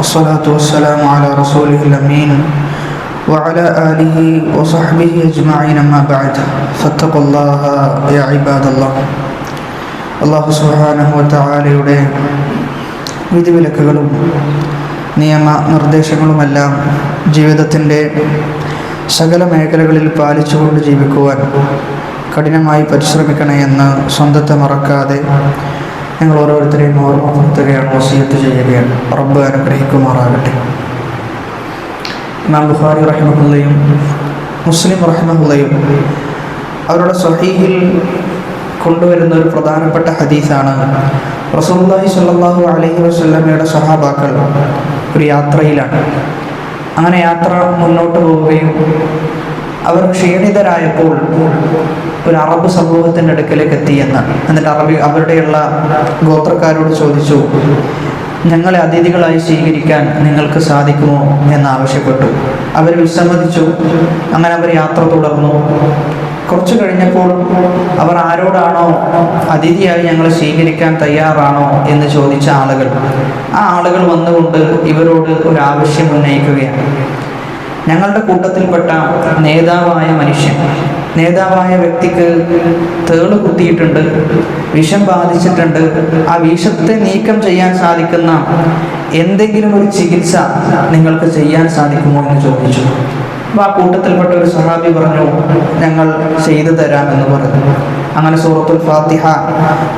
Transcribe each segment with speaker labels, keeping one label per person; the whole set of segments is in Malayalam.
Speaker 1: والصلاة والسلام على رسوله الأمين وعلى آله وصحبه أجمعين أما بعد فاتقوا الله يا عباد الله അള്ളാഹു സുഹാനഹുവത്താലയുടെ വിധിവിലക്കുകളും നിയമ നിർദ്ദേശങ്ങളുമെല്ലാം ജീവിതത്തിൻ്റെ സകല മേഖലകളിൽ പാലിച്ചുകൊണ്ട് ജീവിക്കുവാൻ കഠിനമായി പരിശ്രമിക്കണേ എന്ന് സ്വന്തത്തെ മറക്കാതെ ഞങ്ങൾ ഓരോരുത്തരെയും ഓർമ്മപ്പെടുത്തുകയാണ് വസീയത്ത് ചെയ്യുകയാണ്. റബ്ബ് അനുഗ്രഹിക്കുമാറാകട്ടെ. ഇമാം ബുഖാരി റഹ്മുള്ളയും മുസ്ലിം റഹ്മുള്ളയും അവരുടെ സ്വഹീഹിൽ കൊണ്ടുവരുന്ന ഒരു പ്രധാനപ്പെട്ട ഹദീസാണ് റസൂല്ലാഹി സല്ലാഹു അലഹി വസ്ലമയുടെ സഹാബാക്കൾ ഒരു യാത്രയിലാണ്. അങ്ങനെ യാത്ര മുന്നോട്ട് പോവുകയും അവർ ക്ഷീണിതരായപ്പോൾ ഒരു അറബ് സമൂഹത്തിന്റെ അടുക്കലേക്ക് എത്തിയെന്ന് എന്നിട്ട് അറബി അവരുടെയുള്ള ഗോത്രക്കാരോട് ചോദിച്ചു ഞങ്ങളെ അതിഥികളായി സ്വീകരിക്കാൻ നിങ്ങൾക്ക് സാധിക്കുമോ? എന്ന് ആവശ്യപ്പെട്ടു. അവർ വിസമ്മതിച്ചു. അങ്ങനെ അവർ യാത്ര തുടർന്നു. കുറച്ചു കഴിഞ്ഞപ്പോൾ അവർ ആരോടാണോ അതിഥിയായി ഞങ്ങളെ സ്വീകരിക്കാൻ തയ്യാറാണോ? എന്ന് ചോദിച്ച ആളുകൾ. ആ ആളുകൾ വന്നുകൊണ്ട് ഇവരോട് ഒരു ആവശ്യം ഉന്നയിക്കുകയാണ്. ഞങ്ങളുടെ കൂട്ടത്തിൽപ്പെട്ട നേതാവായ മനുഷ്യൻ നേതാവായ വ്യക്തിക്ക് തേൾ കുത്തിയിട്ടുണ്ട് വിഷം ബാധിച്ചിട്ടുണ്ട്. ആ വിഷത്തെ നീക്കം ചെയ്യാൻ സാധിക്കുന്ന എന്തെങ്കിലും ഒരു ചികിത്സ നിങ്ങൾക്ക് ചെയ്യാൻ സാധിക്കുമോ എന്ന് ചോദിച്ചു. അപ്പോൾ ആ കൂട്ടത്തിൽപ്പെട്ട ഒരു സഹാബി പറഞ്ഞു ഞങ്ങൾ ചെയ്തു തരാമെന്ന് പറഞ്ഞു. അങ്ങനെ സൂറത്തുൽ ഫാത്തിഹ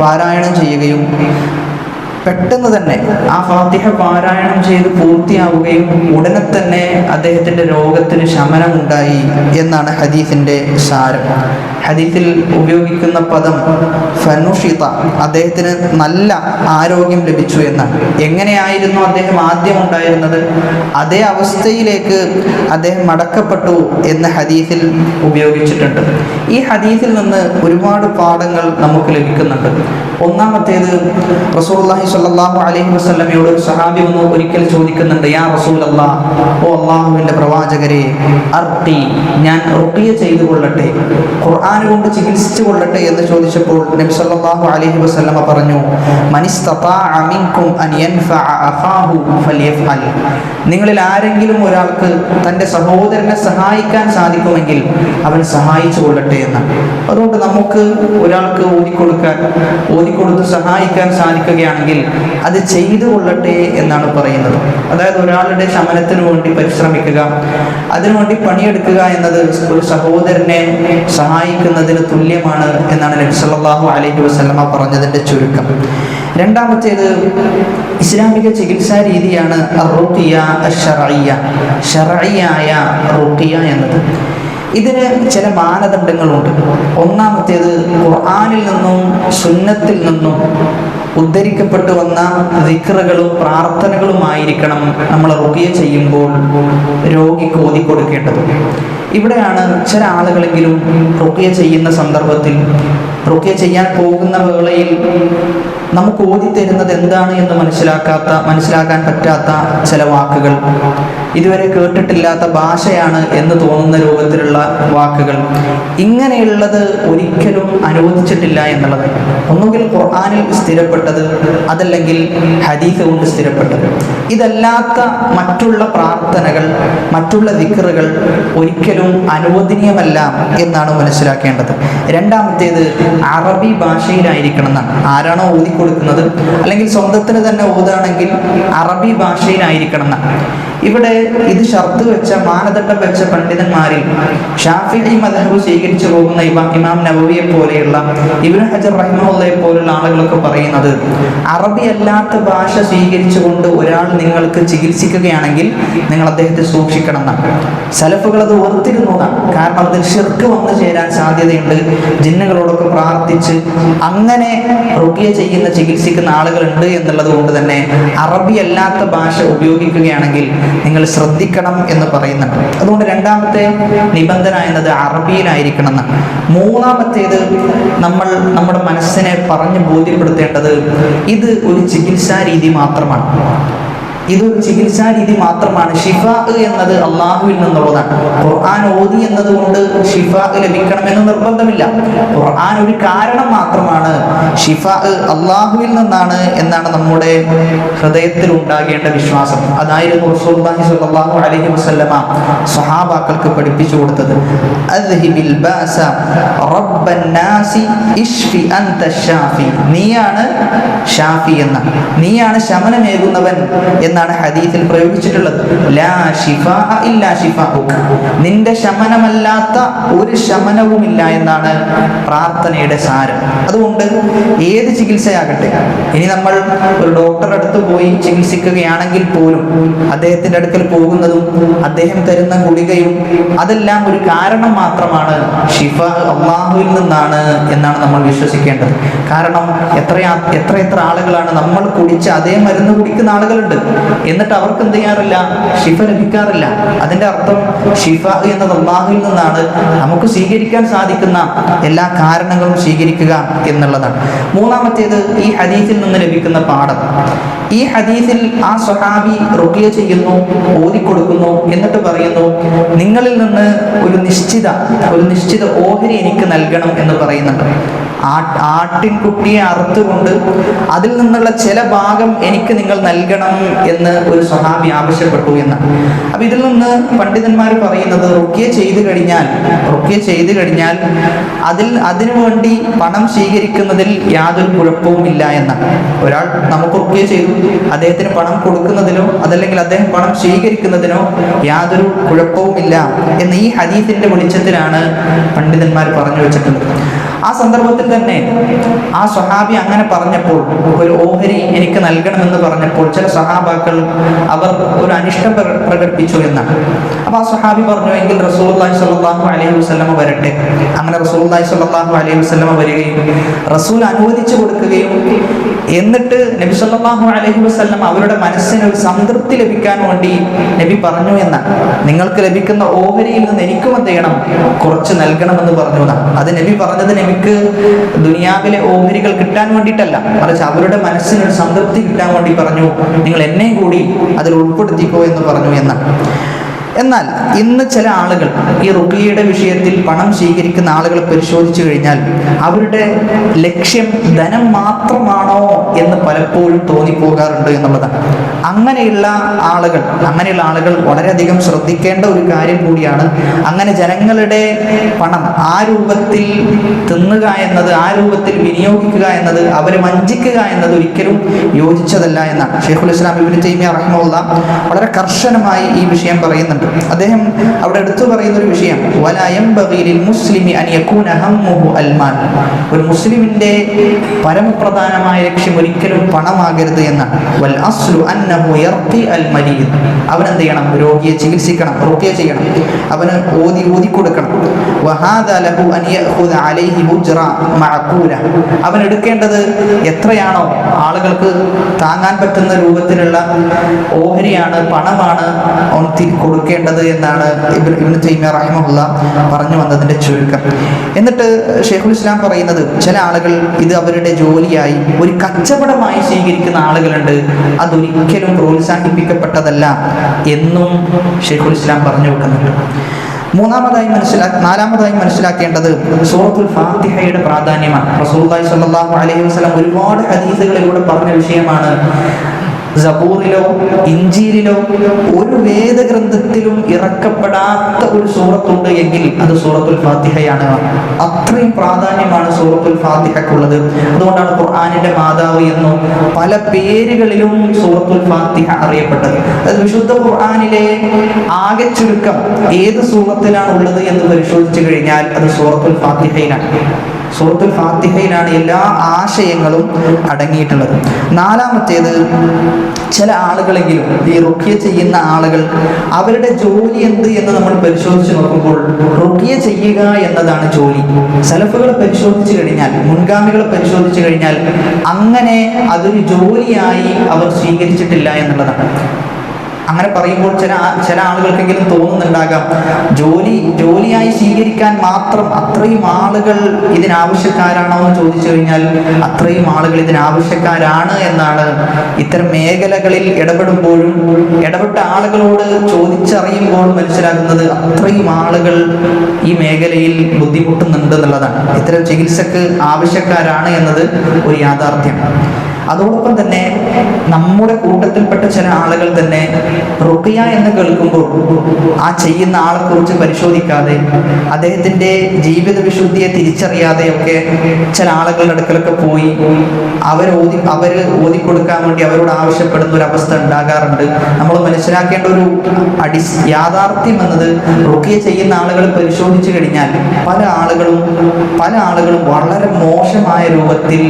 Speaker 1: പാരായണം ചെയ്യുകയും പെട്ടെന്ന് തന്നെ ആ ഫാത്തിഹ പാരായണം ചെയ്ത് പൂർത്തിയാവുകയും ഉടനെ തന്നെ അദ്ദേഹത്തിന്റെ രോഗത്തിന് ശമനമുണ്ടായി എന്നാണ് ഹദീസിന്റെ സാരം. ഹദീസിൽ ഉപയോഗിക്കുന്ന പദം ഫനുഷിത അദ്ദേഹത്തിന് നല്ല ആരോഗ്യം ലഭിച്ചു എന്നാണ്. എങ്ങനെയായിരുന്നു അദ്ദേഹം ആദ്യം ഉണ്ടായിരുന്നത്? അതേ അവസ്ഥയിലേക്ക് അദ്ദേഹം മടക്കപ്പെട്ടു എന്ന് ഹദീസിൽ ഉപയോഗിച്ചിട്ടുണ്ട്. ഈ ഹദീസിൽ നിന്ന് ഒരുപാട് പാഠങ്ങൾ നമുക്ക് ലഭിക്കുന്നുണ്ട്. ഒന്നാമത്തേത് റസൂലുള്ളാഹി സ്വല്ലല്ലാഹു അലൈഹി വസ്ലമയോട് ഒരു സഹാബി ഒന്ന് ഒരിക്കൽ ചോദിക്കുന്നുണ്ട് യാ റസൂൽ റസൂലല്ലാ ഓ അള്ളാഹുവിന്റെ പ്രവാചകരെ അർത്തി ഞാൻ റുക്കിയ ചെയ്തു കൊള്ളട്ടെ ഖുർആൻ കൊണ്ട് ചികിത്സിച്ചു കൊള്ളട്ടെ എന്ന് ചോദിച്ചപ്പോൾ നബി സല്ലാഹു അലൈഹി വസല്ലമ പറഞ്ഞു നിങ്ങളിൽ ആരെങ്കിലും ഒരാൾക്ക് തന്റെ സഹോദരനെ സഹായിക്കാൻ സാധിക്കുമെങ്കിൽ അവൻ സഹായിച്ചു കൊള്ളട്ടെ. എന്ന് അതുകൊണ്ട് നമുക്ക് ഒരാൾക്ക് ഓതിക്കൊടുക്കാൻ ഓതിക്കൊടുത്ത് സഹായിക്കാൻ സാധിക്കുകയാണെങ്കിൽ അത് ചെയ്തു കൊള്ളട്ടെ എന്നാണ് പറയുന്നത്. അതായത് ഒരാളുടെ ശമനത്തിന് വേണ്ടി പരിശ്രമിക്കുക അതിനുവേണ്ടി പണിയെടുക്കുക എന്നത് ഒരു സഹോദരനെ സഹായിക്കുന്നതിന് തുല്യമാണ് എന്നാണ് നബി സല്ലല്ലാഹു അലൈഹി വസല്ലമ പറഞ്ഞതിന്റെ ചുരുക്കം. രണ്ടാമത്തേത് ഇസ്ലാമിക ചികിത്സാ രീതിയാണ് റുഖിയ ഷറയ്യ ഷറയ്യായ റുഖിയ എന്നത്. ഇതിന് ചില മാനദണ്ഡങ്ങളുണ്ട്. ഒന്നാമത്തേത് ഖുർആാനിൽ നിന്നും സുന്നത്തിൽ നിന്നും ഉദ്ധരിക്കപ്പെട്ടു വന്ന ദിക്റുകളും പ്രാർത്ഥനകളുമായിരിക്കണം നമ്മൾ റുകിയ ചെയ്യുമ്പോൾ രോഗിക്ക് ഓതിക്കൊടുക്കേണ്ടത് ഇവിടെയാണ് ചില ആളുകളെങ്കിലും റുഖിയ ചെയ്യുന്ന സന്ദർഭത്തിൽ റുഖിയ ചെയ്യാൻ പോകുന്ന വേളയിൽ നമുക്ക് ഓതി തരുന്നത് എന്താണ് എന്ന് മനസ്സിലാക്കാത്ത മനസ്സിലാക്കാൻ പറ്റാത്ത ചില വാക്കുകൾ. ഇതുവരെ കേട്ടിട്ടില്ലാത്ത ഭാഷയാണ് എന്ന് തോന്നുന്ന രൂപത്തിലുള്ള വാക്കുകൾ. ഇങ്ങനെയുള്ളത് ഒരിക്കലും അനുവദിച്ചിട്ടില്ല എന്നുള്ളത്. ഒന്നുകിൽ ഖുർആാനിൽ സ്ഥിരപ്പെട്ടത് അതല്ലെങ്കിൽ ഹദീസ് കൊണ്ട് സ്ഥിരപ്പെട്ടത്. ഇതല്ലാത്ത മറ്റുള്ള പ്രാർത്ഥനകൾ മറ്റുള്ള ദിക്റുകൾ ഒരിക്കലും അനുവദനീയമല്ല എന്നാണ് മനസ്സിലാക്കേണ്ടത്. രണ്ടാമത്തേത് അറബി ഭാഷയിലായിരിക്കണം എന്നാണ് ആരാണോ ഊതിക്കൊടുക്കുന്നത്? അല്ലെങ്കിൽ സ്വന്തത്തിന് തന്നെ ഊതാണെങ്കിൽ അറബി ഭാഷയിലായിരിക്കണം എന്നാണ് ഇവിടെ ഇത് ഷർത്ത് വെച്ച മാനദണ്ഡം വെച്ച പണ്ഡിതന്മാരിൽ ഷാഫി മദഹബ് സ്വീകരിച്ചു പോകുന്ന ഇമാം ഇമാം നബവിയെ പോലെയുള്ള ഇബ്നു ഹജർ റഹ്മുള്ളയെ പോലുള്ള ആളുകളൊക്കെ പറയുന്നത് അറബി അല്ലാത്ത ഭാഷ സ്വീകരിച്ചുകൊണ്ട് ഒരാൾ നിങ്ങൾക്ക് ചികിത്സിക്കുകയാണെങ്കിൽ നിങ്ങൾ അദ്ദേഹത്തെ സൂക്ഷിക്കണം എന്നാണ്. സലഫുകൾ അത് ഓർത്തിരുന്നതാണ് കാരണം അതിൽ ഷിർക്ക് വന്നു ചേരാൻ സാധ്യതയുണ്ട്. ജിന്നുകളോടൊക്കെ പ്രാർത്ഥിച്ച് അങ്ങനെ റുക്കിയ ചെയ്യുന്ന ചികിത്സിക്കുന്ന ആളുകളുണ്ട് എന്നുള്ളത് കൊണ്ട് തന്നെ അറബി അല്ലാത്ത ഭാഷ ഉപയോഗിക്കുകയാണെങ്കിൽ നിങ്ങൾ ശ്രദ്ധിക്കണം എന്ന് പറയുന്നുണ്ട്. അതുകൊണ്ട് രണ്ടാമത്തെ നിബന്ധന എന്നത് അറബിയിലായിരിക്കണം എന്നാണ് മൂന്നാമത്തേത് നമ്മൾ നമ്മുടെ മനസ്സിനെ പറഞ്ഞ് ബോധ്യപ്പെടുത്തേണ്ടത് ഇത് ഒരു ചികിത്സാ രീതി മാത്രമാണ്. ഇതൊരു ചികിത്സാ രീതി മാത്രമാണ്. ഷിഫ എന്നത് അള്ളാഹുവിൽ നിന്നുള്ളതാണ്. ഖുർആൻ ഓതി എന്നതുകൊണ്ട് ഷിഫ ലഭിക്കണമെന്ന് നിർബന്ധമില്ല. ഖുർആൻ ഒരു കാരണം മാത്രമാണ്. ഷിഫ അള്ളാഹുവിൽ നിന്നാണ് എന്നാണ് നമ്മുടെ ഹൃദയത്തിൽ ഉണ്ടാകേണ്ട വിശ്വാസം. അതായിരുന്നു റസൂലുള്ളാഹി സ്വല്ലല്ലാഹു അലൈഹി വസല്ലമ സ്വഹാബാക്കൾക്ക് പഠിപ്പിച്ചു കൊടുത്തത്. നീയാണ് ഷാഫി എന്ന. നീയാണ് ശമനമേകുന്നവൻ എന്നാണ് ഹദീസിൽ പ്രയോഗിച്ചിട്ടുള്ളത്. ലാ ഷിഫാ ഇല്ലാ ഷിഫാഉക നിന്റെ ശമനമല്ലാത്ത ഒരു ശമനവുമില്ല എന്നാണ് പ്രാർത്ഥനയുടെ സാരം. അതുകൊണ്ട് ഏത് ചികിത്സയാകട്ടെ. ഇനി നമ്മൾ ഒരു ഡോക്ടറെ അടുത്ത് പോയി ചികിത്സിക്കുകയാണെങ്കിൽ പോലും അദ്ദേഹത്തിന്റെ അടുക്കൽ പോകുന്നതും അദ്ദേഹം തരുന്ന ഗുളികയും അതെല്ലാം ഒരു കാരണം മാത്രമാണ് ഷിഫ അള്ളാഹുവിൽ നിന്നാണ് എന്നാണ് നമ്മൾ വിശ്വസിക്കേണ്ടത്. കാരണം എത്ര എത്ര എത്ര ആളുകളാണ് നമ്മൾ കുടിച്ച് അതേ മരുന്ന് കുടിക്കുന്ന ആളുകളുണ്ട്. എന്നിട്ട് അവർക്ക് എന്ത് ചെയ്യാറില്ല? ഷിഫ ലഭിക്കാറില്ല. അതിന്റെ അർത്ഥം ഷിഫ എന്നത് അള്ളാഹുവിൽ നിന്നാണ്. നമുക്ക് സ്വീകരിക്കാൻ സാധിക്കുന്ന എല്ലാ കാരണങ്ങളും സ്വീകരിക്കുക എന്നുള്ളതാണ്. മൂന്നാമത്തേത് ഈ ഹദീസിൽ നിന്ന് ലഭിക്കുന്ന പാഠം. ഈ ഹദീസിൽ ആ സ്വഹാബി റുക്കിയ ചെയ്യുന്നു ഓതിക്കൊടുക്കുന്നു എന്നിട്ട് പറയുന്നു നിങ്ങളിൽ നിന്ന് ഒരു നിശ്ചിത ഒരു നിശ്ചിത ഓഹരി എനിക്ക് നൽകണം എന്ന് പറയുന്നുണ്ട്. ആട്ടിൻകുട്ടിയെ അറുത്തുകൊണ്ട് അതിൽ നിന്നുള്ള ചില ഭാഗം എനിക്ക് നിങ്ങൾ നൽകണം എന്ന് ഒരു സ്വഹാബി ആവശ്യപ്പെട്ടു എന്ന്. അപ്പൊ ഇതിൽ നിന്ന് പണ്ഡിതന്മാർ പറയുന്നത് റുക്കിയ ചെയ്തു കഴിഞ്ഞാൽ റുക്കിയ ചെയ്തു കഴിഞ്ഞാൽ അതിൽ അതിനു വേണ്ടി പണം സ്വീകരിക്കുന്നതിൽ യാതൊരു കുഴപ്പവും ഇല്ല ഒരാൾ നമുക്ക് റുക്കിയ ചെയ്തു അദ്ദേഹത്തിന് പണം കൊടുക്കുന്നതിനോ അതല്ലെങ്കിൽ അദ്ദേഹം പണം സ്വീകരിക്കുന്നതിനോ യാതൊരു കുഴപ്പവും ഇല്ല എന്ന് ഈ ഹദീസിന്റെ വെളിച്ചത്തിലാണ് പണ്ഡിതന്മാർ പറഞ്ഞു വെച്ചിട്ടുള്ളത്. ആ സന്ദർഭത്തിൽ തന്നെ ആ സ്വഹാബി അങ്ങനെ പറഞ്ഞപ്പോൾ ഒരു ഓഹരി എനിക്ക് നൽകണമെന്ന് പറഞ്ഞപ്പോൾ ചില സഹാബാക്കൾ അവർ ഒരു അനിഷ്ടം പ്രകടിപ്പിച്ചു എന്നാണ്. അപ്പൊ ആ സ്വഹാബി പറഞ്ഞു എങ്കിൽ റസൂലുള്ളാഹി സ്വല്ലല്ലാഹു അലൈഹി വസ്ലമ വരട്ടെ. അങ്ങനെ റസൂലുള്ളാഹി സ്വല്ലല്ലാഹു അലൈഹി വസ്ലമ വരികയും റസൂൽ അനുവദിച്ചു കൊടുക്കുകയും എന്നിട്ട് നബി സല്ലാഹു അലഹി വസ്ലം അവരുടെ മനസ്സിന് ഒരു സംതൃപ്തി ലഭിക്കാൻ വേണ്ടി നബി പറഞ്ഞു എന്നാണ്. നിങ്ങൾക്ക് ലഭിക്കുന്ന ഓഹരിയിൽ നിന്ന് എനിക്കും എന്ത് ചെയ്യണം? കുറച്ച് നൽകണമെന്ന് പറഞ്ഞു എന്നാണ്. അത് നബി പറഞ്ഞത് നബിക്ക് ദുനിയാവിലെ ഓഹരികൾ കിട്ടാൻ വേണ്ടിയിട്ടല്ല. മറിച്ച് അവരുടെ മനസ്സിന് ഒരു സംതൃപ്തി കിട്ടാൻ വേണ്ടി പറഞ്ഞു. നിങ്ങൾ എന്നെ കൂടി അതിൽ ഉൾപ്പെടുത്തിക്കോ എന്ന് പറഞ്ഞു എന്നാണ്. എന്നാൽ ഇന്ന് ചില ആളുകൾ ഈ റുബിയയുടെ വിഷയത്തിൽ പണം സ്വീകരിക്കുന്ന ആളുകളെ പരിശോധിച്ചു കഴിഞ്ഞാൽ അവരുടെ ലക്ഷ്യം ധനം മാത്രമാണോ എന്ന് പലപ്പോഴും തോന്നിപ്പോകാറുണ്ട് എന്നുള്ളതാണ്. അങ്ങനെയുള്ള ആളുകൾ അങ്ങനെയുള്ള ആളുകൾ വളരെയധികം ശ്രദ്ധിക്കേണ്ട ഒരു കാര്യം കൂടിയാണ് അങ്ങനെ ജനങ്ങളുടെ പണം ആ രൂപത്തിൽ തിന്നുക എന്നത് ആ രൂപത്തിൽ വിനിയോഗിക്കുക എന്നത് അവരെ വഞ്ചിക്കുക എന്നത് ഒരിക്കലും യോജിച്ചതല്ല എന്നാണ്. ഷെയ്ഖുൽ ഇസ്ലാം ഇബിൻ തൈമിയ റഹ്മുള്ള വളരെ കർശനമായി ഈ വിഷയം പറയുന്നുണ്ട്. അദ്ദേഹം അവിടെ എടുത്തു പറയുന്ന ഒരു വിഷയം. വലായം ബഗീലിൽ ലിൽ മുസ്ലിമി അൻ യകൂന ഹമ്മുഹു അൽ മാൽ." ഒരു മുസ്ലിമിന്റെ പരമപ്രധാനമായ ലക്ഷ്യം ഒരിക്കലും പണമാകരുത് എന്നാണ്. വൽ അസ്ലു അന്നഹു അൽ മരീദ്. അവൻ എന്ത് ചെയ്യണം? രോഗിയെ ചികിത്സിക്കണം റുഖ്യ ചെയ്യണം. അവന് ഓതി ഊതി കൊടുക്കണം. അൻ അലൈഹി അവൻ എടുക്കേണ്ടത് എത്രയാണോ ആളുകൾക്ക് താങ്ങാൻ പറ്റുന്ന രൂപത്തിലുള്ള ഓഹരിയാണ് പണമാണ് അവൻ തി- കൊടുക്കേണ്ടത് എന്നാണ് ഇബ്നു തൈമ തൈമിയ പറഞ്ഞു വന്നതിന്റെ ചുരുക്കം. എന്നിട്ട് ഷെയ്ഖുൽ ഇസ്ലാം പറയുന്നത് ചില ആളുകൾ ഇത് അവരുടെ ജോലിയായി ഒരു കച്ചവടമായി സ്വീകരിക്കുന്ന ആളുകളുണ്ട് അതൊരിക്കലും പ്രോത്സാഹിപ്പിക്കപ്പെട്ടതല്ല എന്നും ഷെയ്ഖുൽ ഇസ്ലാം പറഞ്ഞു വെക്കുന്നുണ്ട് മൂന്നാമതായി മനസ്സിലാ നാലാമതായി മനസ്സിലാക്കേണ്ടത് സൂറത്തുൽ ഫാത്തിഹയുടെ പ്രാധാന്യമാണ്. റസൂലുള്ളാഹി സ്വല്ലല്ലാഹു അലൈഹി വസ്ലം ഒരുപാട് ഹദീസുകളിലൂടെ പറഞ്ഞ വിഷയമാണ്. സബൂറിലോ ഇഞ്ചീരിലോ ഒരു വേദഗ്രന്ഥത്തിലും ഇറക്കപ്പെടാത്ത ഒരു സൂറത്തുണ്ട് എങ്കിൽ അത് സൂറത്തുൽ ഫാത്തിഹയാണ്. അത്രയും പ്രാധാന്യമാണ് സൂറത്തുൽ ഫാത്തിഹക്കുള്ളത്. അതുകൊണ്ടാണ് ഖുർആാനിന്റെ മാതാവ് എന്നും പല പേരുകളിലും സൂറത്തുൽ ഫാത്തിഹ അറിയപ്പെട്ടത്. അത് വിശുദ്ധ ഖുർആാനിലെ ആകെ ചുരുക്കം ഏത് സൂറത്തിലാണ് ഉള്ളത് എന്ന് പരിശോധിച്ചു കഴിഞ്ഞാൽ അത് സൂറത്തുൽ ഫാത്തിഹയിലാണ്. സൂറത്തുൽ ഫാത്തിഹയിലാണ് എല്ലാ ആശയങ്ങളും അടങ്ങിയിട്ടുള്ളത്. നാലാമത്തേത് ചില ആളുകളെങ്കിലും ഈ റുക്കിയ ചെയ്യുന്ന ആളുകൾ അവരുടെ ജോലി എന്ത് എന്ന് നമ്മൾ പരിശോധിച്ച് നോക്കുമ്പോൾ റുക്കിയ ചെയ്യുക എന്നതാണ് ജോലി. സലഫുകളെ പരിശോധിച്ചു കഴിഞ്ഞാൽ മുൻഗാമികളെ പരിശോധിച്ചു കഴിഞ്ഞാൽ അങ്ങനെ അതൊരു ജോലിയായി അവർ സ്വീകരിച്ചിട്ടില്ല എന്നുള്ളതാണ്. അങ്ങനെ പറയുമ്പോൾ ചില ചില ആളുകൾക്കെങ്കിലും തോന്നുന്നുണ്ടാകാം ജോലി ജോലിയായി സ്വീകരിക്കാൻ മാത്രം അത്രയും ആളുകൾ ഇതിനാവശ്യക്കാരാണോ എന്ന് ചോദിച്ചു കഴിഞ്ഞാൽ അത്രയും ആളുകൾ ഇതിനാവശ്യക്കാരാണ് എന്നാണ്. ഇത്തരം മേഖലകളിൽ ഇടപെടുമ്പോഴും ഇടപെട്ട ആളുകളോട് ചോദിച്ചറിയുമ്പോൾ മനസ്സിലാകുന്നത് അത്രയും ആളുകൾ ഈ മേഖലയിൽ ബുദ്ധിമുട്ടുന്നുണ്ട് എന്നുള്ളതാണ്. ഇത്തരം ചികിത്സക്ക് ആവശ്യക്കാരാണ് എന്നത് ഒരു യാഥാർത്ഥ്യം. അതോടൊപ്പം തന്നെ നമ്മുടെ കൂട്ടത്തിൽപ്പെട്ട ചില ആളുകൾ തന്നെ റുക്കിയ എന്ന് കേൾക്കുമ്പോൾ ആ ചെയ്യുന്ന ആളെക്കുറിച്ച് പരിശോധിക്കാതെ അദ്ദേഹത്തിന്റെ ജീവിത വിശുദ്ധിയെ തിരിച്ചറിയാതെയൊക്കെ ചില ആളുകളുടെ അടുക്കലൊക്കെ പോയി അവർ ഓതി അവർ ഓതിക്കൊടുക്കാൻ വേണ്ടി അവരോട് ആവശ്യപ്പെടുന്ന ഒരു അവസ്ഥ ഉണ്ടാകാറുണ്ട്. നമ്മൾ മനസ്സിലാക്കേണ്ട ഒരു അടി യാഥാർത്ഥ്യം എന്നത് റുക്കിയ ചെയ്യുന്ന ആളുകൾ പരിശോധിച്ചു കഴിഞ്ഞാൽ പല ആളുകളും പല ആളുകളും വളരെ മോശമായ രൂപത്തിൽ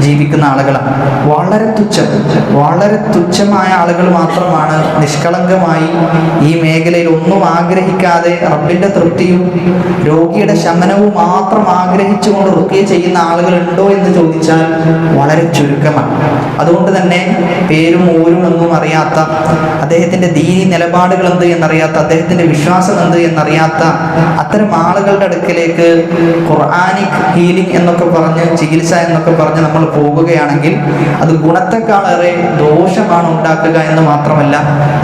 Speaker 1: ജീവിക്കുന്ന ആളുകളാണ്. വളരെ തുച്ഛം വളരെ തുച്ഛമായ ആളുകൾ മാത്രമാണ് നിഷ്കളങ്കമായി ഈ മേഖലയിൽ ഒന്നും ആഗ്രഹിക്കാതെ റബ്ബിന്റെ തൃപ്തിയും രോഗിയുടെ ശമനവും മാത്രം ആഗ്രഹിച്ചുകൊണ്ട് റുക്കിയ ചെയ്യുന്ന ആളുകൾ ഉണ്ടോ എന്ന് ചോദിച്ചാൽ വളരെ ചുരുക്കമാണ്. അതുകൊണ്ട് തന്നെ പേരും ഊരും ഒന്നും അറിയാത്ത അദ്ദേഹത്തിന്റെ ദീനി നിലപാടുകൾ എന്ത് എന്നറിയാത്ത അദ്ദേഹത്തിന്റെ വിശ്വാസം എന്ത് എന്നറിയാത്ത അത്തരം ആളുകളുടെ അടുക്കലേക്ക് ഖുർആാനിക് ഹീലിംഗ് എന്നൊക്കെ പറഞ്ഞ് ചികിത്സ എന്നൊക്കെ പറഞ്ഞ് നമ്മൾ പോകുകയാണെങ്കിൽ അത് ഗുണത്തെക്കാളേറെ ദോഷമാണ് ഉണ്ടാക്കുക എന്ന് മാത്രമല്ല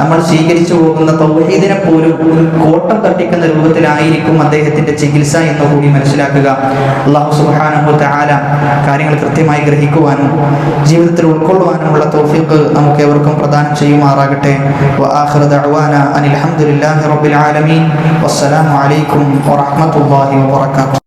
Speaker 1: നമ്മൾ സ്വീകരിച്ചു പോകുന്ന തൗഹീദിനെ പോലും കോട്ടം തട്ടിക്കുന്ന രൂപത്തിലായിരിക്കും അദ്ദേഹത്തിന്റെ ചികിത്സ എന്ന് കൂടി മനസ്സിലാക്കുക. അള്ളാഹു സുബ്ഹാനഹു തആല കാര്യങ്ങൾ കൃത്യമായി ഗ്രഹിക്കുവാനും ജീവിതത്തിൽ ഉൾക്കൊള്ളുവാനുമുള്ള തോഫിക്ക് നമുക്ക് ഏവർക്കും പ്രദാനം ചെയ്യുമാറാകട്ടെ. അനിൽ ഹംദുലില്ലാഹി റബ്ബിൽ ആലമീൻ. വസ്സലാമു അലൈക്കും വറഹ്മത്തുള്ളാഹി വബറകാതുഹു.